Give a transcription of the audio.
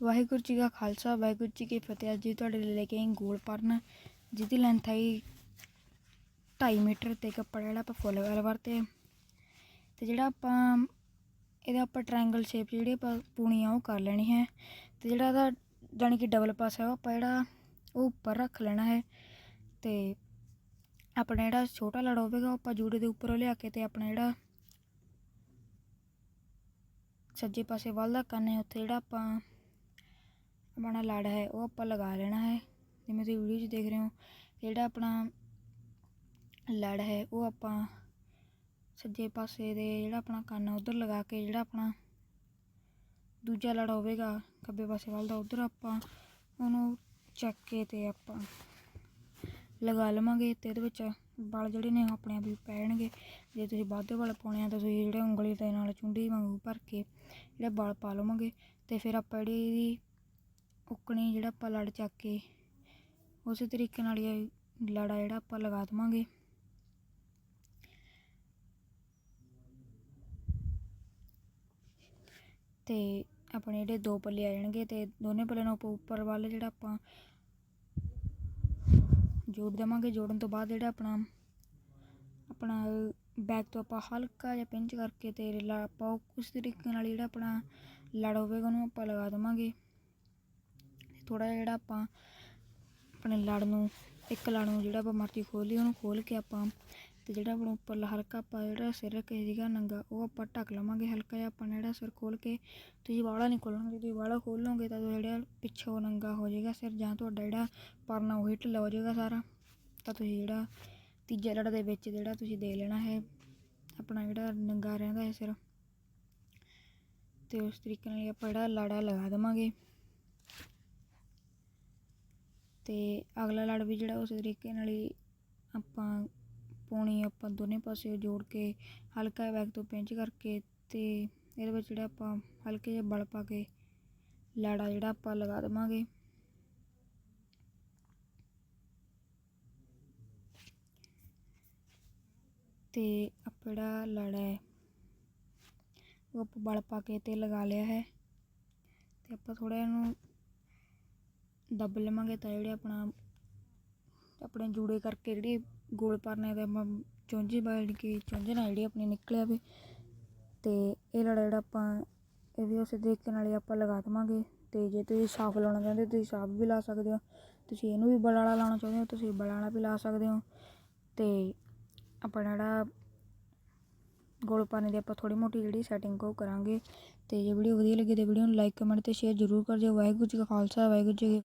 ਵਾਹਿਗੁਰੂ ਜੀ ਕਾ ਖਾਲਸਾ, ਵਾਹਿਗੁਰੂ ਜੀ ਕੀ ਫਤਿਹ। ਅੱਜ ਜੀ ਤੁਹਾਡੇ ਲਈ ਲੈ ਕੇ ਆਈ ਗੋਲ ਪਰਨ, ਜਿਹਦੀ ਲੈਂਥ ਆਈ 2.5 ਮੀਟਰ ਤੇ ਕੱਪੜਾ ਜਿਹੜਾ ਆਪਾਂ ਫੁੱਲ ਵਾਲਾ 'ਤੇ ਤੇ ਜਿਹੜਾ ਆਪਾਂ, ਇਹਦਾ ਆਪਾਂ ਟ੍ਰਾਇੰਗਲ ਸ਼ੇਪ ਜਿਹੜੀ ਆਪਾਂ ਪੂਣੀ ਆ, ਉਹ ਕਰ ਲੈਣੀ ਹੈ। ਤੇ ਜਿਹੜਾ ਇਹਦਾ ਜਾਣੀ ਕਿ ਡਬਲ ਪਾਸ ਹੈ, ਉਹ ਆਪਾਂ ਜਿਹੜਾ ਉਹ ਉੱਪਰ ਰੱਖ ਲੈਣਾ ਹੈ। ਤੇ ਆਪਣਾ ਜਿਹੜਾ ਛੋਟਾ ਲੜ ਹੋਵੇਗਾ, ਉਹ ਆਪਾਂ ਜੂੜੇ ਦੇ ਉੱਪਰੋਂ ਲਿਆ ਕੇ ਤੇ ਆਪਣਾ ਜਿਹੜਾ ਸੱਜੇ ਪਾਸੇ ਵੱਲ ਦਾ ਕੰਨ ਹੈ, ਉੱਥੇ ਜਿਹੜਾ ਆਪਾਂ ਆਪਣਾ ਲੜ ਹੈ, ਉਹ ਆਪਾਂ ਲਗਾ ਲੈਣਾ ਹੈ। ਜਿਵੇਂ ਤੁਸੀਂ ਵੀਡੀਓ 'ਚ ਦੇਖ ਰਹੇ ਹੋ, ਜਿਹੜਾ ਆਪਣਾ ਲੜ ਹੈ, ਉਹ ਆਪਾਂ ਸੱਜੇ ਪਾਸੇ ਦੇ ਜਿਹੜਾ ਆਪਣਾ ਕੰਨ ਉਧਰ ਲਗਾ ਕੇ ਜਿਹੜਾ ਆਪਣਾ ਦੂਜਾ ਲੜ ਹੋਵੇਗਾ, ਖੱਬੇ ਪਾਸੇ ਵੱਲ ਦਾ, ਉਧਰ ਆਪਾਂ ਉਹਨੂੰ ਚੱਕ ਕੇ ਤੇ ਆਪਾਂ ਲਗਾ ਲਵਾਂਗੇ ਤੇ ਇਹਦੇ ਵਿੱਚ ਵਲ ਜਿਹੜੇ ਨੇ ਉਹ ਆਪਣੇ ਆਪ ਹੀ ਪੈ ਜਾਣਗੇ ਜੇ ਤੁਸੀਂ ਵਾਧੇ ਵਾਲ ਪਾਉਣੇ ਆ ਤਾਂ ਤੁਸੀਂ ਜਿਹੜੇ ਉਂਗਲੀ ਦੇ ਨਾਲ ਚੁੰਡੀ ਵਾਂਗੂ ਭਰ ਕੇ ਜਿਹੜਾ ਵਲ ਪਾ ਲਵਾਂਗੇ ਤੇ ਫਿਰ ਆਪਾਂ ਜਿਹੜੀ ਇਹਦੀ ਉੱਕਣੀ ਜਿਹੜਾ ਆਪਾਂ ਲੜ ਚੱਕ ਕੇ, ਉਸੇ ਤਰੀਕੇ ਨਾਲ ਹੀ ਲੜਾ ਜਿਹੜਾ ਆਪਾਂ ਲਗਾ ਦੇਵਾਂਗੇ। ਤੇ ਆਪਣੇ ਜਿਹੜੇ ਦੋ ਪੱਲੇ ਆ ਜਾਣਗੇ ਤੇ ਦੋਨੇ ਪੱਲੇ ਨੂੰ ਆਪਾਂ ਉੱਪਰ ਵੱਲ ਜਿਹੜਾ ਆਪਾਂ ਜੋੜ ਦੇਵਾਂਗੇ। ਜੋੜਨ ਤੋਂ ਬਾਅਦ ਜਿਹੜਾ ਆਪਣਾ ਆਪਣਾ ਬੈਕ ਤੋਂ ਆਪਾਂ ਹਲਕਾ ਜਿਹਾ ਪਿੰਚ ਕਰਕੇ ਤੇ ਲਾ ਆਪਾਂ ਉਹ ਉਸ ਤਰੀਕੇ ਨਾਲ ਜਿਹੜਾ ਆਪਣਾ ਲੜ ਹੋਵੇਗਾ ਉਹਨੂੰ ਆਪਾਂ ਲਗਾ ਦੇਵਾਂਗੇ। ਥੋੜਾ ਜਿਹੜਾ ਆਪਾਂ ਆਪਣੇ ਲੜ ਨੂੰ, ਇੱਕ ਲੜ ਨੂੰ ਜਿਹੜਾ ਆਪਾਂ ਮਰਜ਼ੀ ਖੋਲ ਲਈ ਉਹਨੂੰ ਖੋਲ ਕੇ ਆਪਾਂ ਤੇ ਜਿਹੜਾ ਆਪਣਾ ਉੱਪਰਲਾ ਹਲਕਾ ਆਪਾਂ ਜਿਹੜਾ ਸਿਰ ਰੱਖਿਆ ਸੀਗਾ ਨੰਗਾ, ਉਹ ਆਪਾਂ ਢੱਕ ਲਵਾਂਗੇ ਹਲਕਾ ਜਿਹਾ ਆਪਾਂ ਜਿਹੜਾ ਸਿਰ ਖੋਲ ਕੇ, ਤੁਸੀਂ ਵਾਲਾ ਨਹੀਂ ਖੋਲਣਾ ਜੇ ਤੁਸੀਂ ਵਾਲਾ ਖੋਲੋਗੇ ਤਾਂ ਜਿਹੜਾ ਪਿੱਛੋਂ ਨੰਗਾ ਹੋ ਜਾਏਗਾ ਸਿਰ ਜਾਂ ਤੁਹਾਡਾ ਜਿਹੜਾ ਪਰਨਾ ਉਹ ਢਿੱਲਾ ਹੋ ਜਾਏਗਾ ਸਾਰਾ। ਤਾਂ ਤੁਸੀਂ ਜਿਹੜਾ ਤੀਜੇ ਲੜ ਦੇ ਵਿੱਚ ਜਿਹੜਾ ਤੁਸੀਂ ਦੇ ਲੈਣਾ ਹੈ, ਆਪਣਾ ਜਿਹੜਾ ਨੰਗਾ ਰਹਿੰਦਾ ਹੈ ਸਿਰ। ਤੇ ਉਸ ਤਰੀਕੇ ਨਾਲ ਆਪਾਂ ਜਿਹੜਾ ਲਾੜਾ ਲਗਾ ਦੇਵਾਂਗੇ। ਅਤੇ ਅਗਲਾ ਲੜ ਵੀ ਜਿਹੜਾ ਉਸੇ ਤਰੀਕੇ ਨਾਲ ਹੀ ਆਪਾਂ ਪੌਣੀ ਆਪਾਂ ਦੋਨੇ ਪਾਸੇ ਜੋੜ ਕੇ ਹਲਕਾ ਬੈਕ ਤੋਂ ਪਿੰਚ ਕਰਕੇ ਅਤੇ ਇਹਦੇ ਵਿੱਚ ਜਿਹੜਾ ਆਪਾਂ ਹਲਕੇ ਜਿਹੇ ਬਲ ਪਾ ਕੇ ਲੜਾ ਜਿਹੜਾ ਆਪਾਂ ਲਗਾ ਦੇਵਾਂਗੇ। ਤੇ ਆਪਾਂ ਜਿਹੜਾ ਲਾੜਾ ਹੈ, ਉਹ ਆਪਾਂ ਬਲ ਪਾ ਕੇ ਤੇ ਲਗਾ ਲਿਆ ਹੈ। ਤੇ ਆਪਾਂ ਥੋੜਾ ਇਹਨੂੰ ਦੱਬ ਲਵਾਂਗੇ ਤਾਂ ਜਿਹੜੇ ਆਪਣਾ, ਆਪਣੇ ਜੂੜੇ ਕਰਕੇ ਜਿਹੜੀ ਗੋਲ ਪਰਨੇ ਦੇ ਆਪਾਂ ਚੁੰਝੀ ਬਾੜ ਕੇ ਚੁੰਝ ਨਾਲ ਜਿਹੜੀ ਆਪਣੀ ਨਿਕਲਿਆ ਵੀ। ਤੇ ਇਹ ਲੜਾ ਜਿਹੜਾ ਆਪਾਂ, ਇਹ ਵੀ ਉਸੇ ਤਰੀਕੇ ਨਾਲ ਹੀ ਆਪਾਂ ਲਗਾ ਦੇਵਾਂਗੇ। ਤੇ ਜੇ ਤੁਸੀਂ ਸਾਫ਼ ਲਾਉਣਾ ਚਾਹੁੰਦੇ ਹੋ, ਤੁਸੀਂ ਸਾਫ਼ ਵੀ ਲਾ ਸਕਦੇ ਹੋ। ਤੁਸੀਂ ਇਹਨੂੰ ਵੀ ਬਲਾਲਾ ਲਾਉਣਾ ਚਾਹੁੰਦੇ ਹੋ, ਤੁਸੀਂ ਬਲਾਲਾ ਵੀ ਲਾ ਸਕਦੇ ਹੋ। ਤੇ ਆਪਣਾ ਜਿਹੜਾ ਗੋਲ ਪਾਣੇ ਦੀ ਆਪਾਂ ਥੋੜੀ ਮੋਟੀ ਜਿਹੜੀ ਸੈਟਿੰਗ ਉਹ ਕਰਾਂਗੇ। ਤੇ ਜੇ ਵੀਡੀਓ ਵਧੀਆ ਲੱਗੇ ਤੇ ਵੀਡੀਓ ਨੂੰ ਲਾਈਕ ਕਮੈਂਟ ਤੇ ਸ਼ੇਅਰ ਜ਼ਰੂਰ ਕਰ ਦਿਓ। ਵਾਹਿਗੁਰੂ ਜੀ ਕਾ ਖਾਲਸਾ, ਵਾਹਿਗੁਰੂ ਜੀ